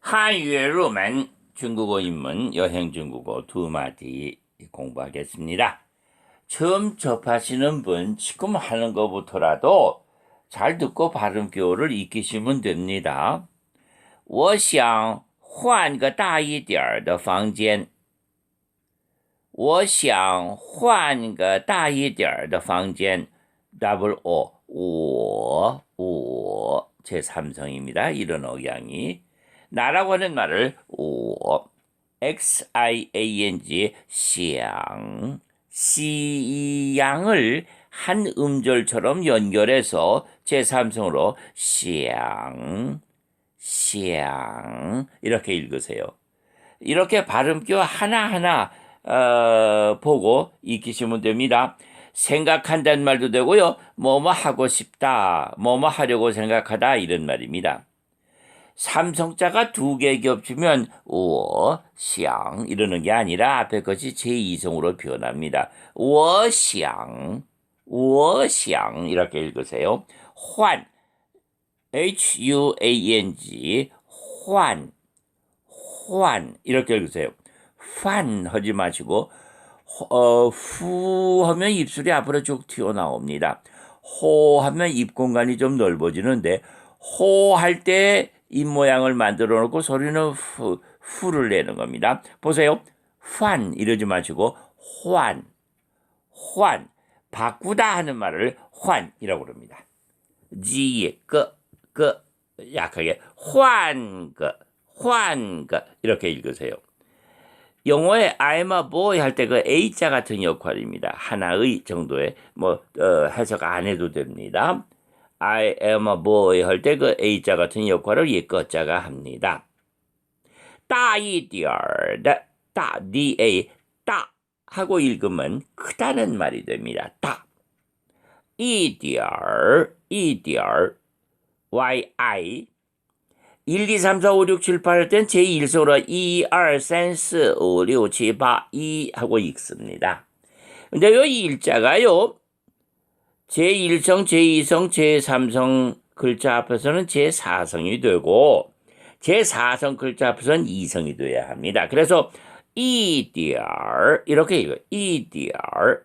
한유의 루멘 중국어 입문 여행 중국어 두 마디 공부하겠습니다. 처음 접하시는 분 지금 하는 것부터라도 잘 듣고 발음 기호를 익히시면 됩니다. 我想换个大一点儿的房间。我想换个大一点儿的房间。double O 我我제 삼성입니다. 이런 억양이 나라고 하는 말을 오, 어, xiang의 시양, 시양을 한 음절처럼 연결해서 제3성으로 시양, 시양 이렇게 읽으세요. 이렇게 발음표 하나하나 어, 보고 익히시면 됩니다. 생각한다는 말도 되고요. 뭐뭐 하고 싶다, 뭐뭐 하려고 생각하다 이런 말입니다. 삼성자가 두 개 겹치면 워, 샹 이러는 게 아니라 앞에 것이 제2성으로 변합니다. 워샹, 워샹 이렇게 읽으세요. 환, H-U-A-N-G, 환, 환 이렇게 읽으세요. 환 하지 마시고 어, 후 하면 입술이 앞으로 쭉 튀어나옵니다. 호 하면 입 공간이 좀 넓어지는데 호 할 때 입 모양을 만들어 놓고 소리는 후, 후를 내는 겁니다. 보세요. 환 이러지 마시고 환, 환 바꾸다 하는 말을 환이라고 그럽니다. 지, 그, 그 약하게 환, 그, 환, 그 이렇게 읽으세요. 영어에 I'm a boy 할 때 그 A자 같은 역할입니다. 하나의 정도의 뭐 어, 해석 안 해도 됩니다. I am a boy 할 때 그 A자 같은 역할을 예꺼자가 합니다. 大一点儿的大 da 大 하고 읽으면 크다는 말이 됩니다. 大一点儿一点儿 yi 1, 2, 3, 4, 5, 6, 7, 8 할 땐 제1성으로 2, 2, 3, 4, 5, 6, 7, 8, 2 하고 읽습니다. 근데 요 일자가요. 제1성, 제2성, 제3성 글자 앞에서는 제4성이 되고 제4성 글자 앞에서는 2성이 돼야 합니다. 그래서 EDR 이렇게 읽어요. EDR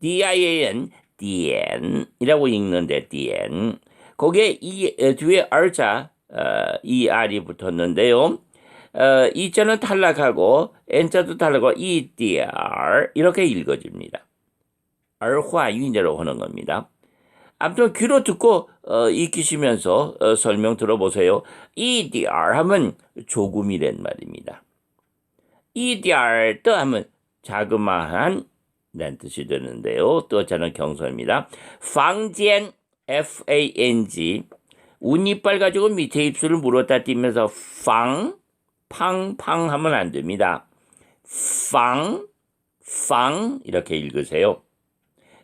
DIAN DN 이라고 읽는데 DN 거기에 e, 이 뒤에 R자 어, ER이 붙었는데요. 어, E자는 탈락하고 N자도 탈락하고 EDR 이렇게 읽어집니다. 알화유인대로 하는 겁니다. 아무튼 귀로 듣고 어, 익히시면서 어, 설명 들어보세요. 이디알 하면 조금이란 말입니다. 이디알 또 하면 자그마한 란 뜻이 되는데요. 또 저는 경서입니다. 방젠 F-A-N-G 운이빨 가지고 밑에 입술을 물었다 띄면서 팡, 팡, 팡 하면 안 됩니다. 팡, 팡 이렇게 읽으세요.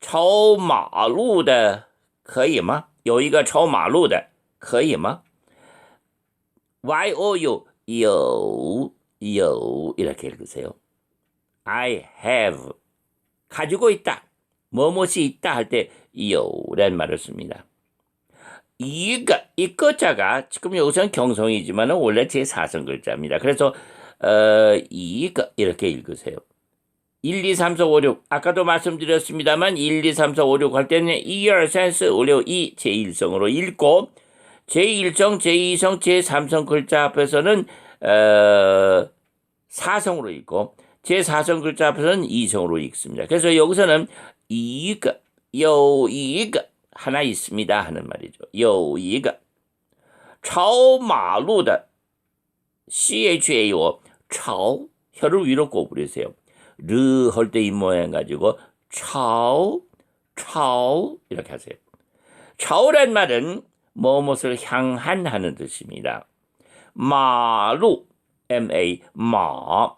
超马路的可以吗？有一个超马路的可以吗？Y O U 有有 이렇게 읽으세요. I have 가지고 있다. 뭐뭇이 있다 할 때 요라는 말을 씁니다. 이거 이 거자가 지금 여기서는 경성이지만 원래 제 4성 글자입니다. 그래서 어, 이거 이렇게 읽으세요. 1, 2, 3, 4, 5, 6 아까도 말씀드렸습니다만 1, 2, 3, 4, 5, 6 할 때는 2, 2, 3, 4, 5, 6, 2 제1성으로 읽고 제1성, 제2성, 제3성 글자 앞에서는 어, 사성으로 읽고 제4성 글자 앞에서는 이성으로 읽습니다. 그래서 여기서는 이거, 요이거 하나 있습니다 하는 말이죠. 요이거 朝马路的 CHAO 朝혀를 위로 꼬부리세요. 르 할 때 입모양 가지고 차오 차오 이렇게 하세요. 차오란 말은 무엇을 향한 하는 뜻입니다. 마루 M A 마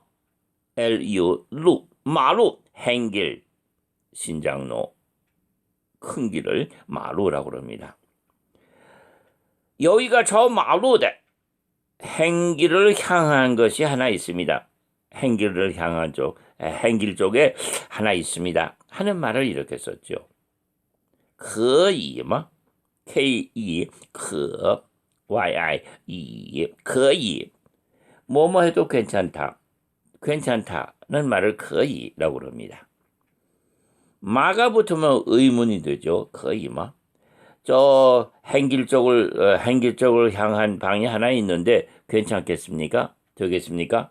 L U 루 마루 행길 신장로 큰 길을 마루라고 합니다. 여기가 저 마루대 행길을 향한 것이 하나 있습니다. 행길을 향한 쪽, 에, 행길 쪽에 하나 있습니다. 하는 말을 이렇게 썼죠. 可以吗? K E 可 Y I 이 可以 뭐뭐 해도 괜찮다. 괜찮다는 말을 可以라고 그럽니다. 마가 붙으면 의문이 되죠. 可以吗? 저 행길 쪽을 어, 행길 쪽을 향한 방이 하나 있는데 괜찮겠습니까? 되겠습니까?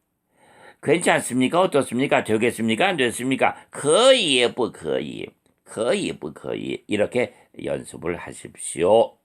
괜찮습니까? 어떻습니까? 되겠습니까? 안 됐습니까? 可以不可以可以不可以 이렇게 연습을 하십시오.